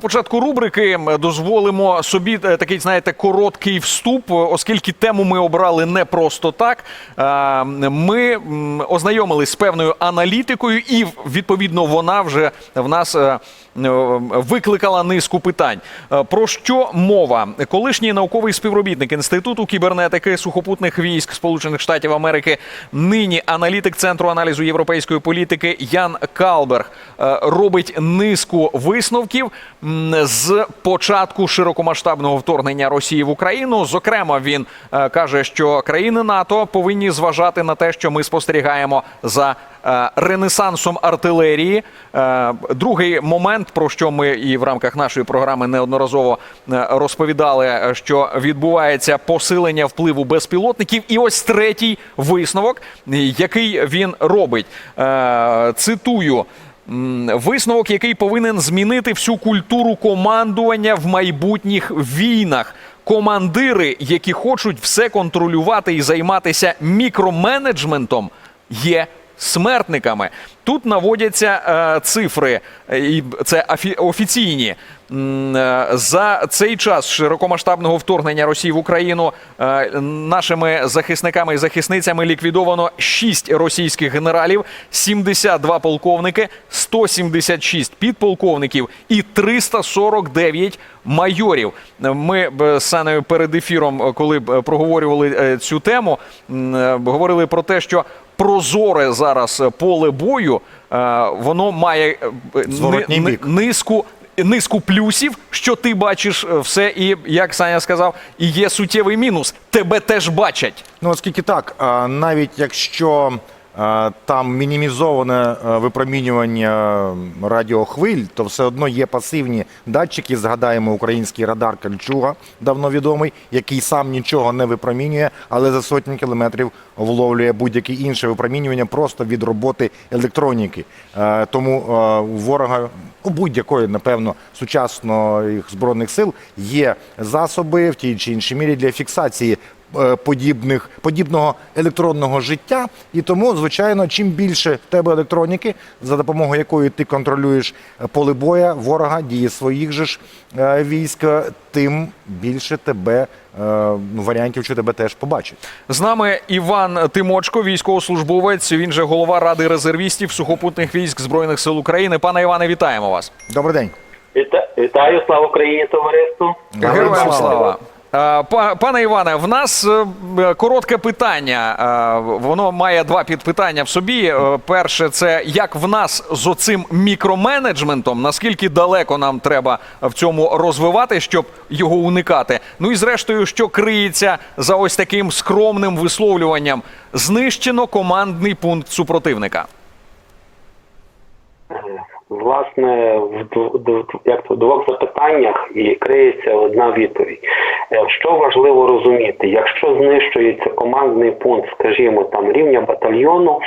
Початку рубрики дозволимо собі е, такий, знаєте, короткий вступ, е, оскільки тему ми обрали не просто так. Е, Ми ознайомились з певною аналітикою, і відповідно вона вже в нас викликала низку питань. Про що мова? Колишній науковий співробітник інституту кібернетики сухопутних військ Сполучених Штатів Америки, нині аналітик центру аналізу європейської політики Ян Калберг робить низку висновків з початку широкомасштабного вторгнення Росії в Україну. Зокрема, він е, каже, що країни НАТО повинні зважати на те, що ми спостерігаємо за е, ренесансом артилерії. Е, Другий момент, про що ми і в рамках нашої програми неодноразово розповідали, що відбувається посилення впливу безпілотників. І ось третій висновок, який він робить. Цитую. Висновок, який повинен змінити всю культуру командування в майбутніх війнах. Командири, які хочуть все контролювати і займатися мікроменеджментом, є смертниками. Тут наводяться е, цифри, е, і це офі- офіційні. Е, За цей час широкомасштабного вторгнення Росії в Україну нашими захисниками і захисницями ліквідовано 6 російських генералів, 72 полковники, 176 підполковників і 349 майорів. Ми з Санею перед ефіром, коли б, проговорювали цю тему, говорили про те, що прозоре зараз поле бою, е, воно має ни, б, ни- низку. Низку плюсів, що ти бачиш е, все, і як Саня сказав, і є суттєвий мінус. Тебе теж бачать. Ну, оскільки так, навіть якщо там мінімізоване е, випромінювання радіохвиль, то все одно є пасивні датчики. Згадаємо український радар Кальчуга, давно відомий, який сам нічого не випромінює, але за сотні кілометрів вловлює будь-яке інше випромінювання просто від роботи електроніки. Е, Тому е, у ворога у будь-якої, напевно, сучасних збройних сил є засоби в тій чи іншій мірі для фіксації подібних подібного електронного життя. І тому, звичайно, чим більше в тебе електроніки, за допомогою якої ти контролюєш е, поле боя ворога, дії своїх же ж е, військ, е, тим більше тебе е, варіантів, що тебе теж побачать. З нами Іван Тимочко, військовослужбовець. Він же голова ради резервістів сухопутних військ збройних сил України. Пане Іване, вітаємо вас. Добрий день. Віта- Вітаю, слава Україні, товариство. Героям Героям слава. Е, па- Пане Іване, в нас е, е, коротке питання. Воно має два підпитання в собі. Перше, це як в нас з оцим мікроменеджментом, наскільки далеко нам треба в цьому розвивати, щоб його уникати. Ну і зрештою, що криється за ось таким скромним висловлюванням: знищено командний пункт супротивника. Власне, в як в двох запитаннях і криється одна відповідь. Е, Що важливо розуміти, якщо знищується командний пункт, скажімо, там рівня батальйону,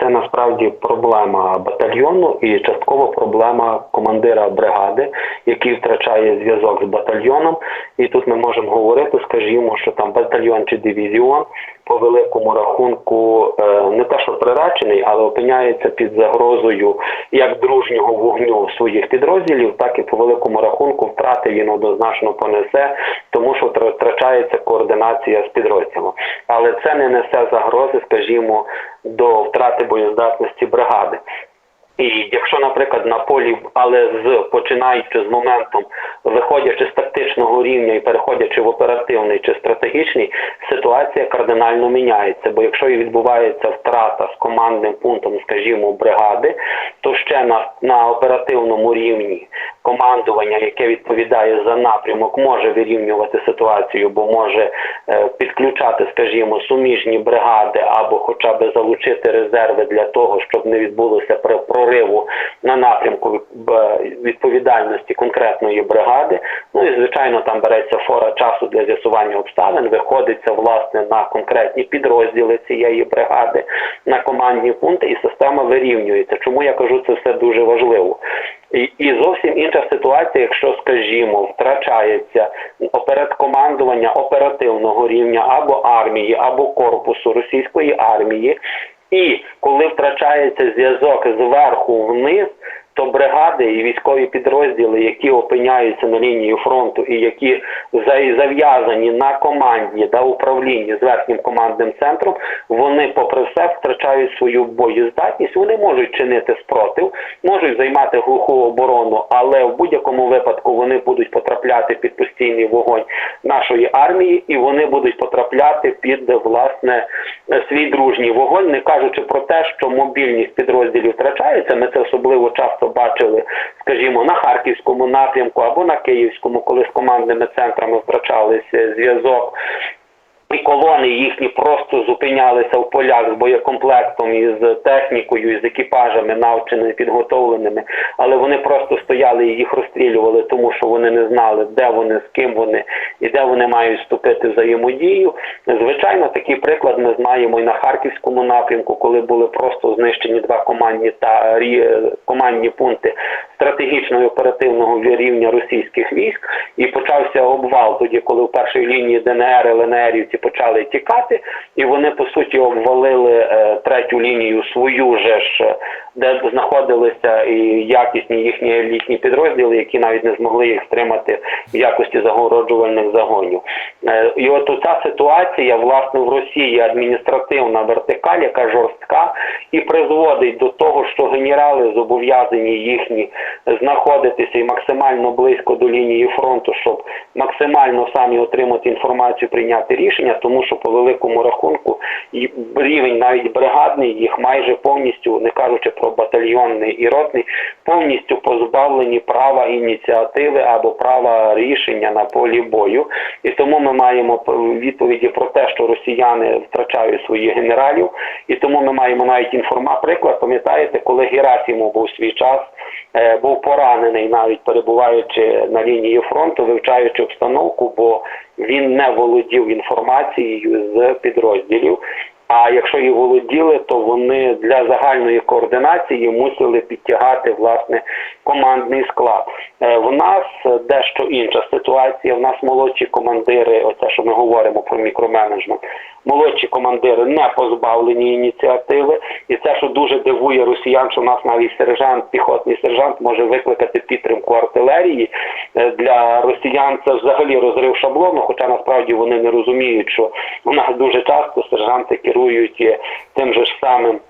це насправді проблема батальйону і частково проблема командира бригади, який втрачає зв'язок з батальйоном. І тут ми можемо говорити, скажімо, що там батальйон чи дивізіон по великому рахунку е, не те, що приречений, але опиняється під загрозою як дружнього вогню своїх підрозділів, так і по великому рахунку втрати він однозначно понесе, тому що втра- втрачається координація з підрозділом. Але це не несе загрози, скажімо, до втрати боєздатності бригади. І якщо, наприклад, на полі, але з починаючи з моментом, виходячи з тактичного рівня і переходячи в оперативний чи стратегічний, ситуація кардинально міняється. Бо якщо і відбувається втрата з командним пунктом, скажімо, бригади, то ще на, на оперативному рівні командування, яке відповідає за напрямок, може вирівнювати ситуацію, бо може е, підключати, скажімо, суміжні бригади або хоча б залучити резерви для того, щоб не відбулося прориву на напрямку е, відповідальності конкретної бригади. Ну і звичайно, там береться фора часу для з'ясування обставин, виходиться власне на конкретні підрозділи цієї бригади, на командні пункти, і система вирівнюється. Чому я кажу це все дуже важливо? І, і зовсім інша ситуація, якщо, скажімо, втрачається операткомандування оперативного рівня або армії, або корпусу російської армії, і коли втрачається зв'язок зверху вниз, то бригади і військові підрозділи, які опиняються на лінії фронту і які за- зав'язані на команді та управлінні з верхнім командним центром, вони, попри все, втрачають свою боєздатність. Вони можуть чинити спротив, можуть займати глуху оборону, але в будь-якому випадку вони будуть потрапляти під постійний вогонь нашої армії, і вони будуть потрапляти під власне свій дружній вогонь, не кажучи про те, що мобільність підрозділів втрачається. Ми це особливо часто бачили, скажімо, на харківському напрямку або на київському, коли з командними центрами втрачалися зв'язок. І колони їхні просто зупинялися в полях з боєкомплектом і з технікою, і з екіпажами навченими, підготовленими, але вони просто стояли і їх розстрілювали, тому що вони не знали, де вони, з ким вони і де вони мають вступити в взаємодію. Звичайно, такий приклад ми знаємо і на харківському напрямку, коли були просто знищені два командні та рі- командні пункти стратегічного і оперативного рівня російських військ, і почався обвал тоді, коли в першій лінії ДНР, ЛНРівці почали тікати, і вони по суті обвалили е, третю лінію свою же ж, е, де знаходилися і якісні їхні елітні підрозділи, які навіть не змогли їх стримати в якості загороджувальних загонів. Е, і от ця ситуація, власне, в Росії адміністративна вертикаль, яка жорстка, і призводить до того, що генерали зобов'язані їхні знаходитися і максимально близько до лінії фронту, щоб максимально самі отримати інформацію, прийняти рішення, тому що по великому рахунку рівень навіть бригадний їх майже повністю, не кажучи про батальйонний і ротний, повністю позбавлені права ініціативи або права рішення на полі бою. І тому ми маємо відповіді про те, що росіяни втрачають своїх генералів, і тому ми маємо навіть інформа. Приклад, пам'ятаєте, коли Герасимов був свій час, е, був поранений, навіть перебуваючи на лінії фронту, вивчаючи обстановку, бо він не володів інформацією з підрозділів. А якщо і володіли, то вони для загальної координації мусили підтягати власне командний склад. Е, В нас дещо інша ситуація. В нас молодші командири, оце що ми говоримо про мікроменеджмент. Молодші командири не позбавлені ініціативи, і це, що дуже дивує росіян, що у нас навіть сержант, піхотний сержант може викликати підтримку артилерії. Е, Для росіян це взагалі розрив шаблону, хоча насправді вони не розуміють, що у нас дуже часто сержанти керують е, тим же ж самим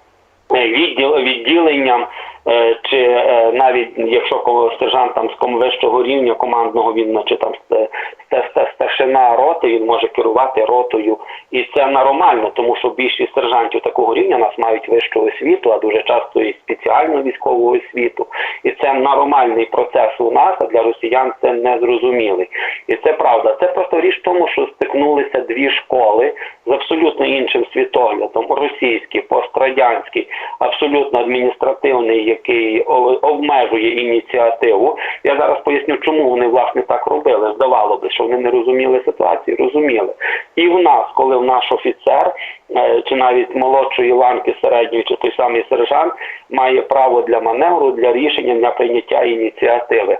відділ, відділенням, е, чи е, навіть якщо сержант там з вищого рівня командного він чи там ст- ст- ст- старшина роти, він може керувати ротою, і це нормально, тому що більшість сержантів такого рівня нас мають вищу освіту, а дуже часто і спеціальну військову освіту. І це нормальний процес у нас, а для росіян це незрозумілий. І це правда. Це просто річ в тому, що стикнулися дві школи з абсолютно іншим світоглядом: російський, пострадянський, абсолютно адміністративний, який обмежує ініціативу. Я зараз поясню, чому вони власне так робили. Здавало би, що вони не розуміли ситуацію, розуміли. І в нас, коли в наш офіцер е, чи навіть молодшої ланки середньої, чи той самий сержант має право для маневру, для рішення, для прийняття ініціативи.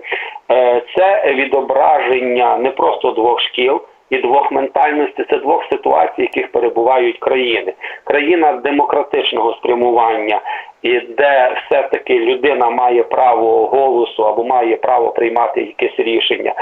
Е, Це відображення не просто двох шкіл. І двох ментальностей це двох ситуацій, в яких перебувають країни. Країна демократичного спрямування, і де все-таки людина має право голосу або має право приймати якесь рішення,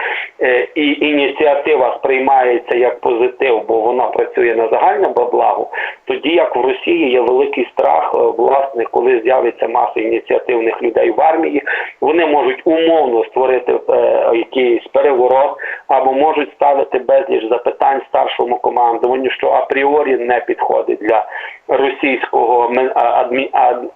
Е, і ініціатива сприймається як позитив, бо вона працює на загальне благо. Тоді як в Росії є великий страх, е, власне, коли з'явиться маса ініціативних людей в армії, вони можуть умовно створити е, якийсь переворот або можуть ставити безліч запитань старшому командуванню, що апріорі не підходить для російського адмі,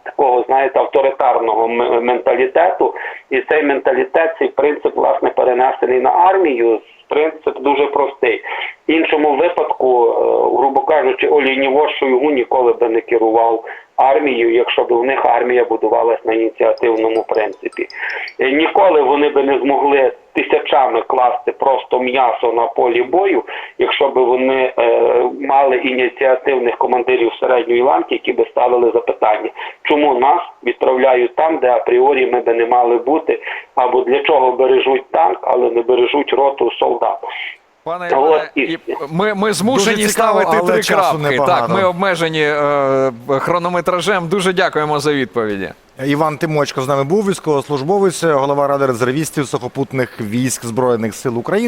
такого, знаєте, авторитарного менталітету. І цей менталітет, цей принцип, власне, перенесений на армію. Принцип дуже простий. В іншому випадку, е, грубо кажучи, Олійнєвоз Шойгу ніколи би не керував армією, якщо б в них армія будувалась на ініціативному принципі. Е, Ніколи вони би не змогли тисячами класти просто м'ясо на полі бою, якщо б вони е, мали ініціативних командирів середньої ланки, які би ставили запитання, чому нас відправляють там, де апріорі ми би не мали бути, або для чого бережуть танк, але не бережуть роту солдат. Пане Іване, і- ми, ми змушені цікаво, ставити три крапки. Так, ми обмежені е, хронометражем. Дуже дякуємо за відповіді. Іван Тимочко з нами був військовослужбовець, голова ради резервістів сухопутних військ Збройних сил України.